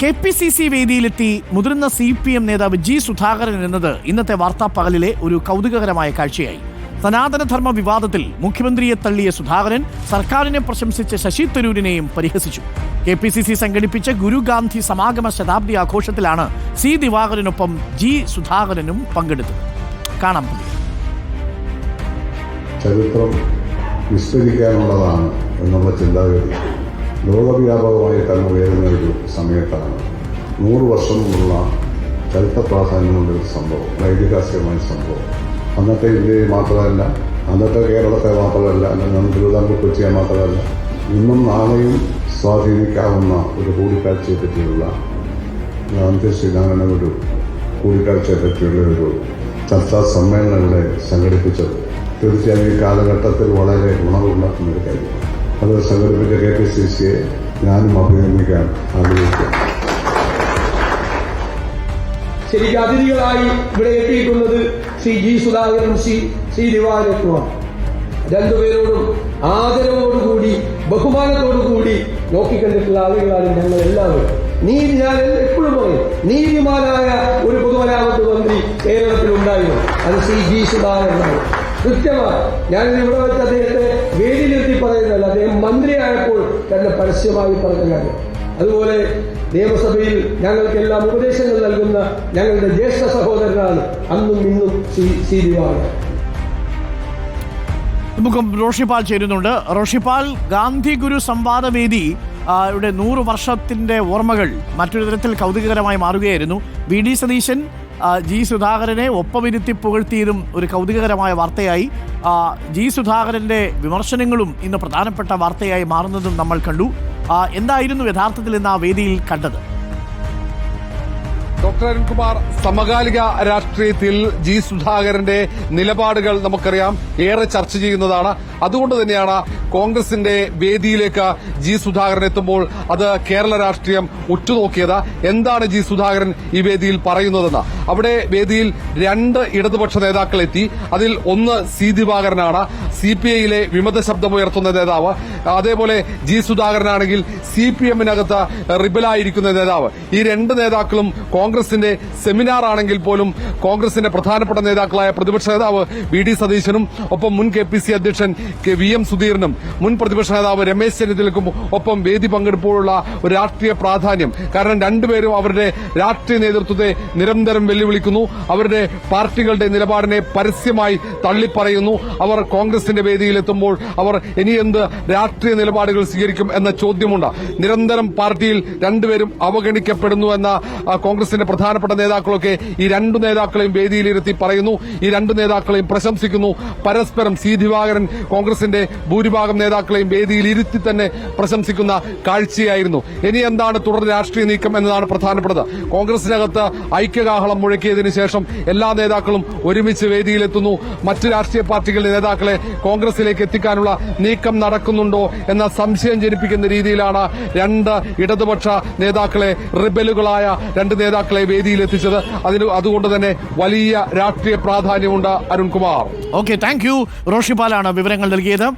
K P C C വേദിയിലെത്തി മുതിർന്ന C P M നേതാവ് ജി സുധാകരൻ എന്നത് ഇന്നത്തെ വാർത്താ പകലിലെ ഒരു കൗതുകകരമായ കാഴ്ചയായി. സനാതനധർമ്മ വിവാദത്തിൽ മുഖ്യമന്ത്രിയെ തള്ളിയ സുധാകരൻ സർക്കാരിനെ പ്രശംസിച്ച ശശി തരൂരിനെയും പരിഹസിച്ചു. കെ പി സി സി സംഘടിപ്പിച്ച ഗുരുഗാന്ധി സമാഗമ ശതാബ്ദി ആഘോഷത്തിലാണ് സി ദിവാകരനൊപ്പം ജി സുധാകരനും പങ്കെടുത്തത്. കാണാം ചരിത്രം വിസ്തരിക്കാനുള്ളതാണ് എന്നുള്ള ചിന്താഗതി. ലോകവ്യാപകമായി തന്നെ ഉയരുന്ന ഒരു സമയത്താണ് നൂറ് വർഷം മുമ്പുള്ള ചരിത്ര പ്രാധാന്യമുള്ള ഒരു സംഭവം ഐതിഹാസികമായ സംഭവം. അന്നത്തെ ഇന്ത്യയിൽ മാത്രമല്ല അന്നത്തെ കേരളത്തെ മാത്രമല്ല അല്ലെങ്കിൽ തിരുവിതാംകൂർ കൊച്ചിയെ മാത്രമല്ല ഇന്നും നാളെയും സ്വാധീനിക്കാവുന്ന ഒരു കൂടിക്കാഴ്ചയെ പറ്റിയുള്ള ഗാന്ധി ശ്രീനാരായണ ഒരു കൂടിക്കാഴ്ചയെ പറ്റിയുള്ള ഒരു ചർച്ചാ സമ്മേളനങ്ങളെ സംഘടിപ്പിച്ചത്. തീർച്ചയായും ഈ കാലഘട്ടത്തിൽ വളരെ ഗുണമുണ്ടാക്കുന്ന ഒരു കാര്യം അത് സംഘടിപ്പിച്ച കെ പി സി സിയെ ഞാനും അഭിനന്ദിക്കാൻ ആഗ്രഹിക്കുന്നു ശരിക്ക് അതിഥികളായി ഇവിടെ എത്തിയിട്ടുള്ളത് ശ്രീ ജി സുധാകരൻ ശ്രീ ശ്രീ ദിവാകരനുമാണ് രണ്ടുപേരോടും ആദരവോടുകൂടി ബഹുമാനത്തോടുകൂടി നോക്കിക്കണ്ടിട്ടുള്ള ആളുകളാണ് ഞങ്ങൾ എല്ലാവരും നീതി ഞാൻ എപ്പോഴും പറയും നീതിമാനായ ഒരു പൊതുമരാമത്ത് മന്ത്രി കേരളത്തിൽ ഉണ്ടായിരുന്നു അത് ശ്രീ ജി സുധാകരനാണ്. കൃത്യമാണ് ഞാനിവിടെ വെച്ച് അദ്ദേഹത്തെ തന്നെ പരസ്യമായി പറഞ്ഞ കാര്യം അതുപോലെ നിയമസഭയിൽ ഞങ്ങൾക്കെല്ലാം ഉപദേശങ്ങൾ നൽകുന്ന ഞങ്ങളുടെ ജ്യേഷ്ഠ സഹോദരനാണ് അന്നും ഇന്നും സി ദിവാകരൻ നമുക്ക് റോഷിപാൽ ചേരുന്നുണ്ട്. റോഷിപാൽ ഗാന്ധി ഗുരു സംവാദ വേദി ആ, യുടെ നൂറ് വർഷത്തിന്റെ ഓർമ്മകൾ മറ്റൊരു തരത്തിൽ കൗതുകകരമായി മാറുകയായിരുന്നു. വി. ഡി. സതീശൻ ജി സുധാകരനെ ഒപ്പമിരുത്തി പുകഴ്ത്തിയതും ഒരു കൗതുകകരമായ വാർത്തയായി. ജി സുധാകരന്റെ വിമർശനങ്ങളും ഇന്ന് പ്രധാനപ്പെട്ട വാർത്തയായി മാറുന്നതും നമ്മൾ കണ്ടു. എന്തായിരുന്നു യഥാർത്ഥത്തിൽ ഇന്ന് ആ വേദിയിൽ കണ്ടത്? ഡോക്ടർ അരുൺകുമാർ സമകാലിക രാഷ്ട്രീയത്തിൽ ജി സുധാകരന്റെ നിലപാടുകൾ നമുക്കറിയാം. ഏറെ ചർച്ച ചെയ്യുന്നതാണ്. അതുകൊണ്ട് തന്നെയാണ് കോൺഗ്രസിന്റെ വേദിയിലേക്ക് ജി സുധാകരൻ എത്തുമ്പോൾ അത് കേരള രാഷ്ട്രീയം ഉറ്റുനോക്കിയത്. എന്താണ് ജി സുധാകരൻ ഈ വേദിയിൽ പറയുന്നതെന്ന്? അവിടെ വേദിയിൽ രണ്ട് ഇടതുപക്ഷ നേതാക്കൾ എത്തി അതിൽ ഒന്ന് സി ദിവാകരനാണ്. സി പി ഐയിലെ വിമത ശബ്ദമുയർത്തുന്ന നേതാവ്. അതേപോലെ ജി സുധാകരനാണെങ്കിൽ സി പി എമ്മിനകത്ത് റിബലായിരിക്കുന്ന നേതാവ്. ഈ രണ്ട് നേതാക്കളും കോൺഗ്രസിന്റെ സെമിനാർ ആണെങ്കിൽ പോലും കോൺഗ്രസിന്റെ പ്രധാനപ്പെട്ട നേതാക്കളായ പ്രതിപക്ഷ നേതാവ് വി ഡി സതീശനും ഒപ്പം മുൻ കെ പി സി അധ്യക്ഷൻ കെ വി എം സുധീറിനും മുൻ പ്രതിപക്ഷ നേതാവ് രമേശ് ചെന്നിത്തലക്കും ഒപ്പം വേദി പങ്കെടുപ്പോഴുള്ള ഒരു രാഷ്ട്രീയ പ്രാധാന്യം. കാരണം രണ്ടുപേരും അവരുടെ രാഷ്ട്രീയ നേതൃത്വത്തെ നിരന്തരം വെല്ലുവിളിക്കുന്നു. അവരുടെ പാർട്ടികളുടെ നിലപാടിനെ പരസ്യമായി തള്ളിപ്പറയുന്നു. അവർ കോൺഗ്രസിന്റെ വേദിയിലെത്തുമ്പോൾ അവർ ഇനി എന്ത് രാഷ്ട്രീയ നിലപാടുകൾ സ്വീകരിക്കും എന്ന ചോദ്യമുണ്ട്. നിരന്തരം പാർട്ടിയിൽ രണ്ടുപേരും അവഗണിക്കപ്പെടുന്നു എന്ന കോൺഗ്രസിന്റെ പ്രധാനപ്പെട്ട നേതാക്കളൊക്കെ ഈ രണ്ടു നേതാക്കളെയും വേദിയിലിരുത്തി പറയുന്നു ഈ രണ്ടു നേതാക്കളെയും പ്രശംസിക്കുന്നു. പരസ്പരം സി ദിവാകരൻ കോൺഗ്രസിന്റെ ഭൂരിഭാഗം നേതാക്കളെയും വേദിയിൽ ഇരുത്തി തന്നെ പ്രശംസിക്കുന്ന കാഴ്ചയായിരുന്നു. ഇനി എന്താണ് തുടർ രാഷ്ട്രീയ നീക്കം എന്നതാണ് പ്രധാനപ്പെട്ടത്. കോൺഗ്രസിനകത്ത് ഐക്യകാഹളം മുഴക്കിയതിന് ശേഷം എല്ലാ നേതാക്കളും ഒരുമിച്ച് വേദിയിലെത്തുന്നു. മറ്റ് രാഷ്ട്രീയ പാർട്ടികളുടെ നേതാക്കളെ കോൺഗ്രസിലേക്ക് എത്തിക്കാനുള്ള നീക്കം നടക്കുന്നുണ്ടോ എന്ന സംശയം ജനിപ്പിക്കുന്ന രീതിയിലാണ് രണ്ട് ഇടതുപക്ഷ നേതാക്കളെ റിബലുകളായ രണ്ട് നേതാക്കളെ വേദിയിലെത്തിച്ചത്. അതിന് അതുകൊണ്ട് തന്നെ വലിയ രാഷ്ട്രീയ പ്രാധാന്യമുണ്ട് അരുൺകുമാർ. ഓക്കെ താങ്ക് യു റോഷിപാലാണ് വിവരങ്ങൾ നൽകിയത്.